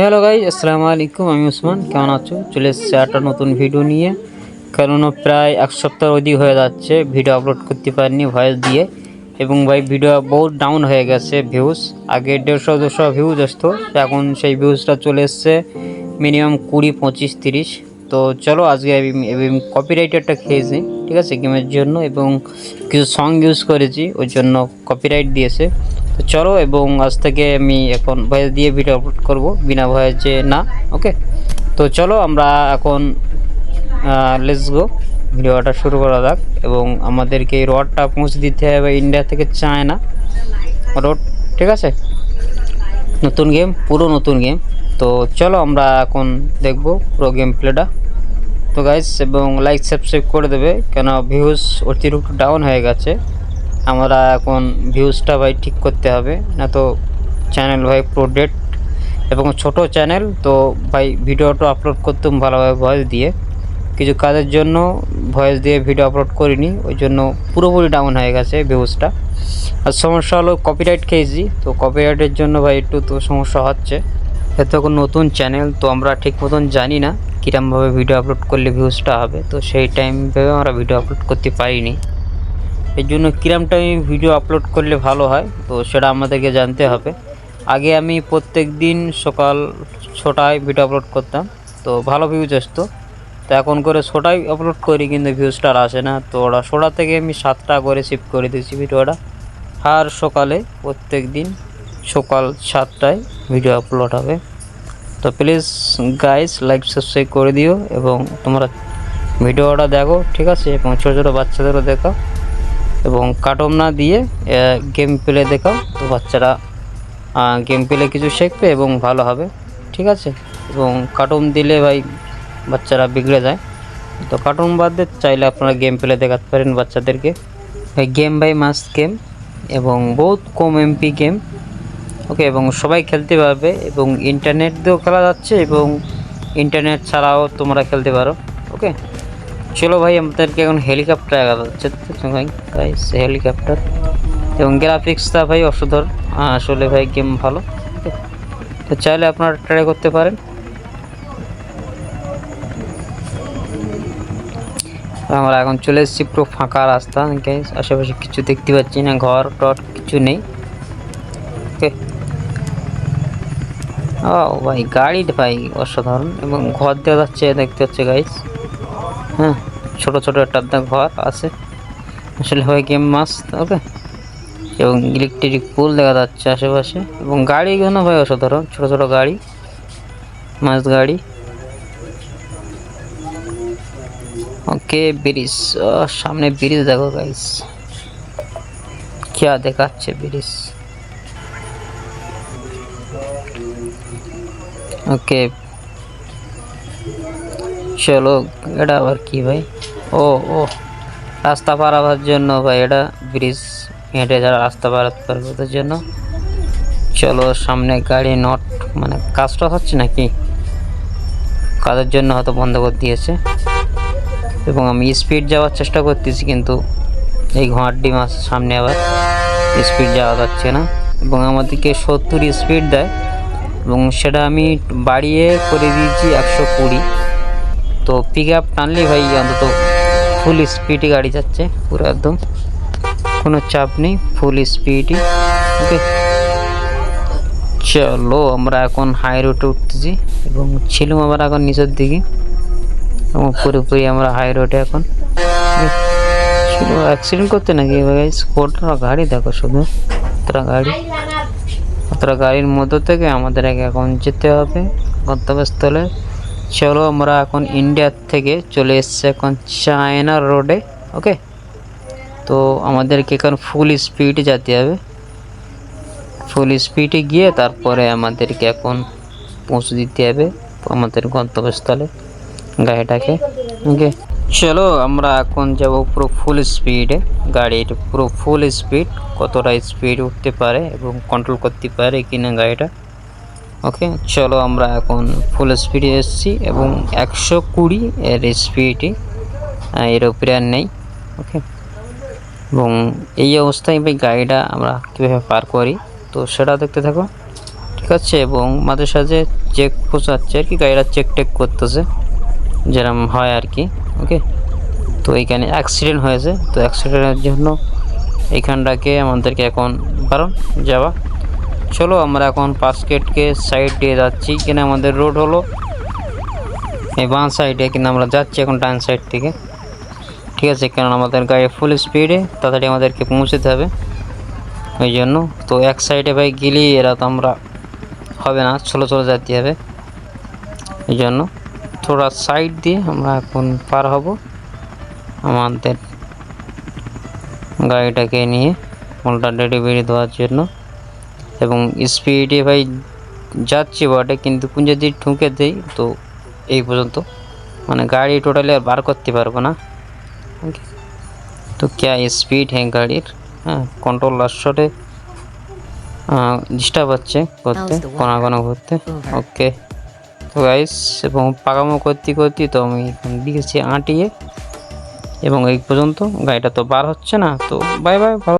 Hello guys আসসালামু আলাইকুম আমি উসমান। কেমন আছো? চলে এসেছি একটা নতুন ভিডিও নিয়ে। কেননা প্রায় এক সপ্তাহ অধিক হয়ে যাচ্ছে ভিডিও আপলোড করতে পারিনি ভয়েস দিয়ে। এবং ভাই ভিডিও বহুত ডাউন হয়ে গেছে ভিউজ আগে দেড়শো, দুশো ভিউজ আসতো, এখন সেই ভিউজটা চলে এসছে মিনিমাম কুড়ি, পঁচিশ, তিরিশ। তো চলো আজকে কপিরাইটারটা খেয়েছি, ঠিক আছে গেমের জন্য। এবং কিছু সং ইউজ করেছি ওই জন্য কপিরাইট দিয়েছে। তো চলো, এবং আজ থেকে আমি এখন ভয়েস দিয়ে ভিডিও আপলোড করব, বিনা ভয়েসে না ওকে তো চলো, আমরা এখন লেটস গো ভিডিওটা শুরু করা যাক, এবং আমাদেরকে এই রডটা পৌঁছে দিতে হবে ইন্ডিয়া থেকে চায়না রোড ঠিক আছে? নতুন গেম পুরো নতুন গেম তো চলো, আমরা এখন দেখব পুরো গেম প্লেটা তো গাইস এবং লাইক সাবস্ক্রাইব করে দেবে, কেন ভিউজ অতিরিক্ত ডাউন হয়ে গেছে। আমরা এখন ভিউজটা ভাই ঠিক করতে হবে, না তো চ্যানেল ভাই প্রোডেট এবং ছোট চ্যানেল তো ভাই ভিডিওটা আপলোড করতাম ভালোভাবে ভয়েস দিয়ে। কিছু কাজের জন্য ভয়েস দিয়ে ভিডিও আপলোড করিনি, ওই জন্য পুরোপুরি ডাউন হয়ে গেছে ভিউজটা আর সমস্যা হলো কপিরাইট খেয়েছি, তো কপিরাইটের জন্য ভাই একটু তো সমস্যা হচ্ছে। এত নতুন চ্যানেল তো আমরা ঠিক মতন জানি না কীরমভাবে ভিডিও আপলোড করলে ভিউজটা হবে, তো সেই টাইমভাবে আমরা ভিডিও আপলোড করতে পারিনি। এর জন্য কিরম টাইমে ভিডিও আপলোড করলে ভালো হয়, তো সেটা আমাদেরকে জানতে হবে। আগে আমি প্রত্যেক দিন সকাল ছটায় ভিডিও আপলোড করতাম, তো ভালো ভিউজ আসতো। তো এখন করে ছটায় আপলোড করি, কিন্তু ভিউজটা আর আসে না। তো ওরা ছটা থেকে আমি সাতটা করে শিফট করে দিয়েছি ভিডিওটা আর সকালে প্রত্যেক দিন সকাল সাতটায় ভিডিও আপলোড হবে। তো প্লিজ গাইস লাইক সাবস্ক্রাইব করে দিও এবং তোমরা ভিডিওটা দেখো, ঠিক আছে? এবং ছোটো ছোটো বাচ্চাদেরও দেখাও। এবং কার্টুন না দিয়ে গেম প্লে দেখাও। তো বাচ্চারা গেম প্লে কিছু শিখবে এবং ভালো হবে, ঠিক আছে? এবং কার্টুন দিলে ভাই বাচ্চারা বিগড়ে যায়। তো কার্টুন বাদ দিয়ে চাইলে আপনারা গেম প্লে দেখাতে পারেন বাচ্চাদেরকে। ভাই গেম বাই মাস্ট গেম এবং বহুত কম এমপি গেম ওকে এবং সবাই খেলতে পারবে এবং ইন্টারনেট দিয়েও খেলা যাচ্ছে এবং ইন্টারনেট ছাড়াও তোমরা খেলতে পারো। ওকে চলো ভাই আমাদেরকে এখন হেলিকপ্টার দেখা যাচ্ছে ভাই? হেলিকপ্টার এবং গ্রাফিক্সটা ভাই অসাধারণ। আহ, আসলে ভাই গেম ভালো। তো চাইলে আপনারা ট্রাই করতে পারেন। আমরা এখন চলে এসেছি পুরো ফাঁকা রাস্তা আশেপাশে কিছু দেখতে পাচ্ছি না ঘর টর কিছু নেই। ও ভাই গাড়ি ভাই অসাধারণ। এবং ঘর দেওয়া যাচ্ছে দেখতে হচ্ছে গাইস হ্যাঁ। ছোট ছোট একটা আপনার ঘর আছে। আসলে হয় গেম মাস্ট ওকে এবং ইলেকট্রিক পোল দেখা যাচ্ছে আশেপাশে। এবং গাড়িগুলো ভাই অসাধারণ, ছোট ছোট গাড়ি, মাছ গাড়ি। ওকে, ব্রিজ সামনে ব্রিজ দেখো গাইস क्या দেখাচ্ছে ব্রিজ। ওকে। চলো, এটা আবার কি ভাই? ও ও। রাস্তা পারাবার জন্য ভাই, এটা ব্রিজ হেঁটে যারা রাস্তা পারাতে পারবে ওদের জন্য। চলো, সামনে গাড়ি নট মানে কাজটা হচ্ছে নাকি? কাজের জন্য হয়তো বন্ধ করে দিয়েছে। এবং আমি স্পিড যাওয়ার চেষ্টা করতেছি, কিন্তু এই ঘাটডি মাছ সামনে আবার। স্পিড যাওয়া যাচ্ছে না। এবং আমাদেরকে সত্তর স্পিড দেয়। এবং সেটা আমি বাড়িয়ে করে দিয়েছি একশো কুড়ি। তো পিক আপ টানলেই ভাই অন্তত ফুল স্পিডে গাড়ি যাচ্ছে, পুরো একদম। কোনো চাপ নেই ফুল স্পিডই ওকে চলো, আমরা এখন হাই রোডে উঠতেছি এবং ছিলাম আবার এখন নিচের দিকে। এবং পুরোপুরি আমরা হাই রোডে এখন। শুধু অ্যাক্সিডেন্ট করতে নাকি স্কোটার গাড়ি দেখো শুধু। কতটা গাড়ি। কতটা গাড়ির মধ্য থেকে আমাদের এখন যেতে হবে গন্তব্যস্থলে। চলো আমরা এখন ইন্ডিয়ার থেকে চলে এসেছি এখন চায়না রোডে ওকে তো আমাদেরকে এখন ফুল স্পিডে যেতে হবে। ফুল স্পিডে গিয়ে তারপরে আমাদেরকে এখন পৌঁছে দিতে হবে আমাদের গন্তব্যস্থলে, গাড়িটাকে ওকে চলো আমরা এখন যাব পুরো ফুল স্পিডে গাড়ির পুরো ফুল স্পিড কতটা স্পিড উঠতে পারে এবং কন্ট্রোল করতে পারে কিনা গাড়িটা। ওকে চলো আমরা এখন ফুল স্পিডে এসেছি এবং একশো কুড়ি এর স্পিডই এর উপরে আর নেই ওকে এবং এই অবস্থায় ভাই গাড়িটা আমরা কীভাবে পার করি, তো সেটা দেখতে থাকো, ঠিক আছে? এবং মাঝে সাঝে চেক পোষাচ্ছে আর কি গাড়িটা চেক টেক করতেছে যেরকম হয় আর কি ওকে তো এইখানে অ্যাক্সিডেন্ট হয়েছে, তো অ্যাক্সিডেন্টের জন্য এইখানটাকে আমাদেরকে এখন বারণ, যাওয়া চলো আমরা এখন পাসকেটকে সাইড দিয়ে যাচ্ছি। কিনা আমাদের রোড হলো। এই বাঁ সাইডে কিন্তু আমরা যাচ্ছি এখন ডান সাইড থেকে। ঠিক আছে, কারণ আমাদের গাড়ি ফুল স্পিডে তাড়াতাড়ি আমাদেরকে পৌঁছতে হবে। ওই জন্য। তো এক সাইডে ভাই গেলে এরা তো আমরা হবে না। চলো, চলে যেতে হবে। এই জন্য থোড়া সাইড দিয়ে আমরা এখন পার হব আমাদের গাড়িটাকে নিয়ে। মোলটা ডেলিভারি দেওয়ার জন্য। এবং স্পিডে ভাই যাচ্ছি বটে কিন্তু কোন যদি ঠুঁকে দেই তো এই পর্যন্ত। মানে গাড়ি টোটালি আর বার করতে পারব না। তো ক্যা স্পিড হ্যাঁ গাড়ির হ্যাঁ কন্ট্রোল লাস্টে ডিস্টার্ব হচ্ছে করতে কোনা কোনা করতে। ওকে তো গাইস এবং পাকামো করতে করতে তো আমি দিয়েছি আঁটিয়ে এবং এই পর্যন্ত গাড়িটা তো বার হচ্ছে না তো বাই বাই